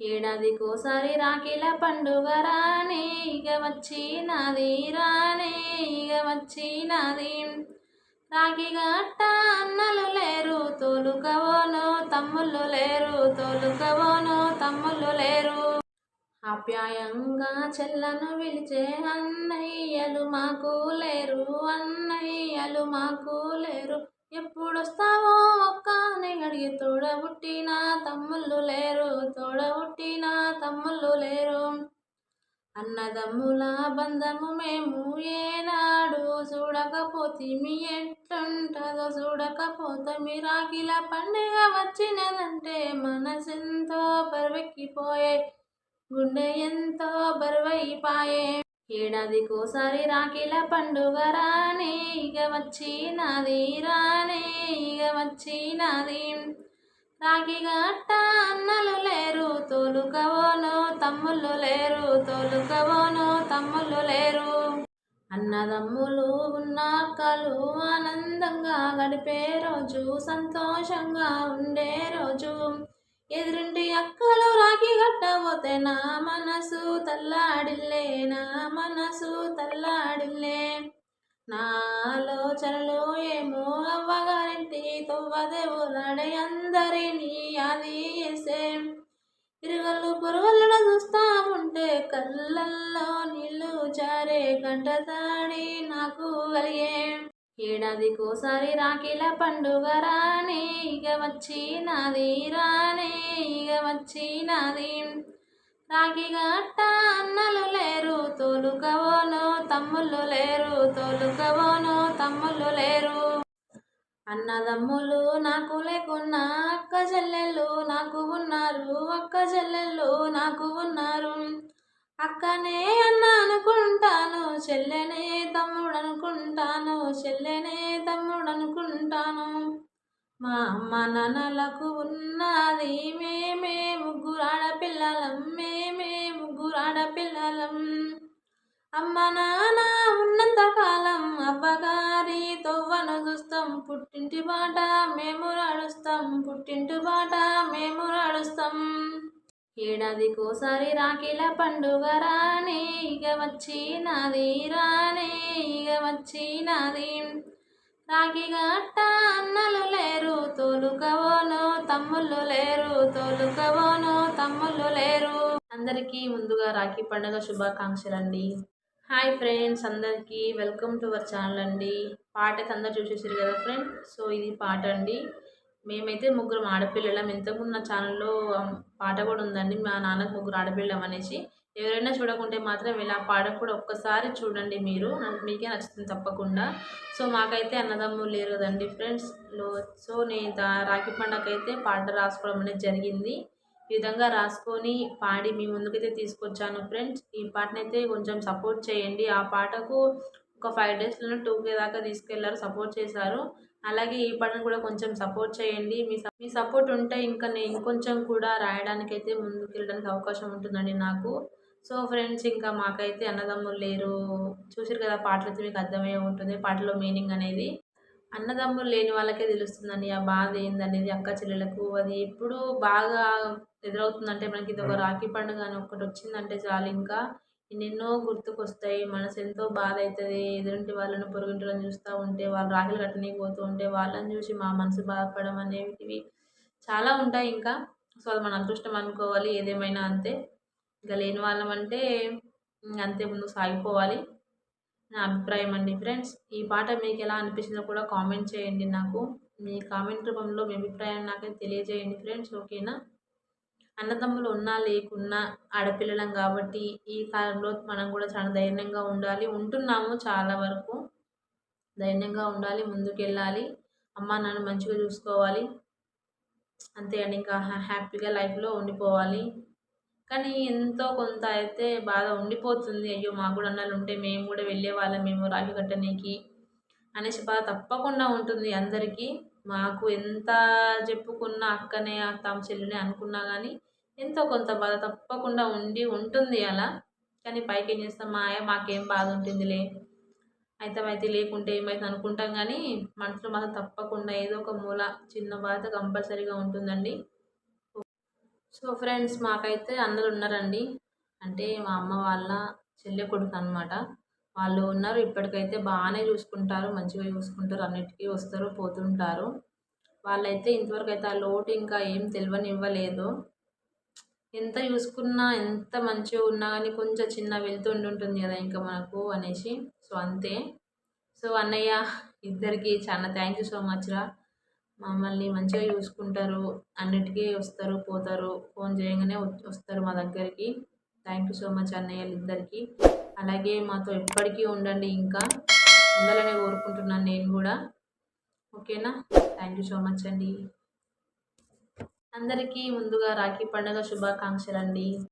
ఏడాదికోసారి రాఖీల పండుగ రానే ఇక వచ్చినది రానే ఇక వచ్చినది. రాఖీ గట్ట అన్నలు లేరు తోలుకవోను తమ్ముళ్ళు లేరు తోలుకవోను తమ్ముళ్ళు లేరు. ఆప్యాయంగా చెల్లను పిలిచే అన్నయ్యలు మాకు లేరు అన్నయ్యలు మాకు లేరు. ఎప్పుడొస్తావో అడిగి తోడబుట్టిన తమ్ముళ్ళు లేరు తోడబుట్టిన తమ్ముళ్ళు లేరు. అన్నదమ్ముల బంధము మేము ఏనాడు చూడకపోతే మీ ఎట్లుంటుందో చూడకపోతే మీ రాఖీల పండుగ వచ్చినదంటే మనసెంతో పరువెక్కిపోయే గుండె ఎంతో బరువైపాయే. ఏడాదికోసారి రాఖీల పండుగ రానే ఇక వచ్చినది రానే ఇక వచ్చినది. రాఖీ గట్ట అన్నలు లేరు తోలుకవోను తమ్ముళ్ళు లేరు తోలుకవోను తమ్ముళ్ళు లేరు. అన్నదమ్ములు ఉన్న అక్కలు ఆనందంగా గడిపే రోజు సంతోషంగా ఉండే రోజు. ఎదురుంటి అక్కలు రాఖీ కట్టబోతే నా మనసు తల్లాడిల్లే నా మనసు తల్లాడిల్లే. నా ఆలోచనలు ఏమో అవ్వగారింటి తొవ్వదేవులాడే అందరినీ అది వేసే ఇరుగళ్ళు పొరుగళ్ళను చూస్తా ఉంటే కళ్ళల్లో నీళ్ళు చారే గంట తాడి నాకు కలిగే. ఏడాదికోసారి రాఖీల పండుగ రానే ఇక వచ్చినది రానే ఇక వచ్చినది. రాఖీ గట్ట అన్నలు లేరు తోలుకవోను తమ్ముళ్ళు లేరు తోలుకవోను తమ్ముళ్ళు లేరు. అన్నదమ్ములు నాకు లేకున్నా అక్క చెల్లెళ్ళు నాకు ఉన్నారు అక్క చెల్లెళ్ళు నాకు ఉన్నారు. అక్కనే అన్న అనుకుంటాను చెల్లెనే తమ్ముడు అనుకుంటాను చెల్లెనే తమ్ముడు అనుకుంటాను. మా అమ్మ నాన్నలకు ఉన్నది మేమే ముగ్గురు ఆడపిల్లలం మేమే ముగ్గురు ఆడపిల్లలం. అమ్మ నాన్న ఉన్నంత కాలం అవ్వగారి తొవ్వను చూస్తాం పుట్టింటి బాట మేము నడుస్తాం పుట్టింటి బాట ఏడాదికోసారి రాఖీల పండుగ రానే ఇక వచ్చినది రానే ఇక వచ్చినది. రాఖీ గట్ట అన్నలు లేరు తోలుకవోను తమ్ముళ్ళు లేరు తోలుకవోను తమ్ముళ్ళు లేరు. అందరికీ ముందుగా రాఖీ పండుగ శుభాకాంక్షలు అండి. హాయ్ ఫ్రెండ్స్ అందరికీ వెల్కమ్ టు అవర్ ఛానల్ అండి. పాట అయితే అందరు చూసేసారు కదా ఫ్రెండ్ సో ఇది పాట అండి. మేమైతే ముగ్గురు ఆడపిల్లలం. ఇంతకుముందు నా ఛానల్లో పాట కూడా ఉందండి. మా నాన్నకు ముగ్గురు ఆడపిల్లం అనేసి. ఎవరైనా చూడకుంటే మాత్రం ఇలా పాట కూడా ఒక్కసారి చూడండి మీరు. మీకే నచ్చుతుంది తప్పకుండా. సో మాకైతే అన్నదమ్ములు లేరు కదండి ఫ్రెండ్స్ సో నేను రాఖీ పండగ అయితే పాట రాసుకోవడం అనేది జరిగింది. ఈ విధంగా రాసుకొని పాడి మీ ముందుకైతే తీసుకొచ్చాను ఫ్రెండ్స్. ఈ పాటనైతే కొంచెం సపోర్ట్ చేయండి. ఆ పాటకు ఒక ఫైవ్ డేస్లోనే టూ కే దాకా తీసుకెళ్ళారు సపోర్ట్ చేశారు. అలాగే ఈ పాటను కూడా కొంచెం సపోర్ట్ చేయండి. మీ మీ సపోర్ట్ ఉంటే ఇంకా నేను ఇంకొంచెం కూడా రాయడానికైతే ముందుకు వెళ్ళడానికి అవకాశం ఉంటుందండి నాకు. సో ఫ్రెండ్స్ ఇంకా మాకైతే అన్నదమ్ములు లేరు. చూసారు కదా పాటలు అయితే మీకు అర్థమయ్యే ఉంటుంది. పాటలో మీనింగ్ అనేది అన్నదమ్ములు లేని వాళ్ళకే తెలుస్తుందండి. ఆ బాధ ఏందనేది అక్క చెల్లెలకు అది ఎప్పుడు బాగా ఎదురవుతుందంటే మనకి ఇది ఒక రాఖీ పండుగ అని ఒకటి వచ్చిందంటే చాలు ఇంకా. ఎన్నెన్నో గుర్తుకొస్తాయి. మనసు ఎంతో బాధ అవుతుంది ఎదురింటి వాళ్ళను పొరుగింటి వాళ్ళని చూస్తూ ఉంటే వాళ్ళు రాఖీలు కట్టనీకి పోతూ ఉంటే వాళ్ళని చూసి మా మనసు బాధపడడం అనేవి చాలా ఉంటాయి ఇంకా. సో అది మన అదృష్టం అనుకోవాలి. ఏదేమైనా అంతే. ఇంకా లేని వాళ్ళం అంటే అంతే ముందు సాగిపోవాలి. నా అభిప్రాయం అండి. ఫ్రెండ్స్ ఈ పాట మీకు ఎలా అనిపించిందో కూడా కామెంట్ చేయండి నాకు. మీ కామెంట్ రూపంలో మీ అభిప్రాయాన్ని నాకైతే తెలియజేయండి. ఫ్రెండ్స్ ఓకేనా? అన్నదమ్ములు ఉన్నా లేకున్నా ఆడపిల్లలం కాబట్టి ఈ కాలంలో మనం కూడా చాలా ధైర్యంగా ఉండాలి. ఉంటున్నాము చాలా వరకు. ధైర్యంగా ఉండాలి ముందుకెళ్ళాలి. అమ్మ నాన్న మంచిగా చూసుకోవాలి. అంతే అండి. ఇంకా హ్యాపీగా లైఫ్లో ఉండిపోవాలి. కానీ ఎంతో కొంత అయితే బాధ ఉండిపోతుంది. అయ్యో మాకు కూడా అన్నాలు ఉంటే మేము కూడా వెళ్ళే వాళ్ళం మేము రాఖీ కట్టనీకి అనేసి బాధ తప్పకుండా ఉంటుంది అందరికీ. మాకు ఎంత చెప్పుకున్నా అక్కనే తమ చెల్లినే అనుకున్నా కానీ ఎంతో కొంత బాధ తప్పకుండా ఉండి ఉంటుంది అలా. కానీ పైకి ఏం చేస్తాం మాయ మాకేం బాధ ఉంటుందిలే. అయితే అయితే లేకుంటే ఏమైతే అనుకుంటాం కానీ మనసులో మాత్రం తప్పకుండా ఏదో ఒక మూల చిన్న బాధ కంపల్సరీగా ఉంటుందండి. సో ఫ్రెండ్స్ మాకైతే అందరు ఉన్నారండి. అంటే మా అమ్మ వాళ్ళ చెల్లె కొడుకు అనమాట వాళ్ళు ఉన్నారు. ఇప్పటికైతే బాగానే చూసుకుంటారు. మంచిగా చూసుకుంటారు. అన్నిటికీ వస్తారు పోతుంటారు. వాళ్ళైతే ఇంతవరకు అయితే ఆ లోటు ఇంకా ఏం తెలియనివ్వలేదు ఎంత చూసుకున్నా ఎంత మంచిగా ఉన్నా కానీ కొంచెం చిన్న వెళ్తుండి ఉంటుంది కదా ఇంకా మనకు అనేసి. సో అంతే. సో అన్నయ్య ఇద్దరికి చాలా థ్యాంక్ యూ సో మచ్ రా. మమ్మల్ని మంచిగా చూసుకుంటారు. అన్నిటికీ వస్తారు పోతారు. ఫోన్ చేయగానే వస్తారు మా దగ్గరికి. థ్యాంక్ యూ సో మచ్ అన్నయ్యలు ఇద్దరికి అలాగే మాతో ఎప్పటికీ ఉండండి ఇంకా. ఉండాలని కోరుకుంటున్నాను నేను కూడా. ఓకేనా? థ్యాంక్ యూ సో మచ్ అండి. అందరికీ ముందుగా రాఖీ పండుగ శుభాకాంక్షలు అండి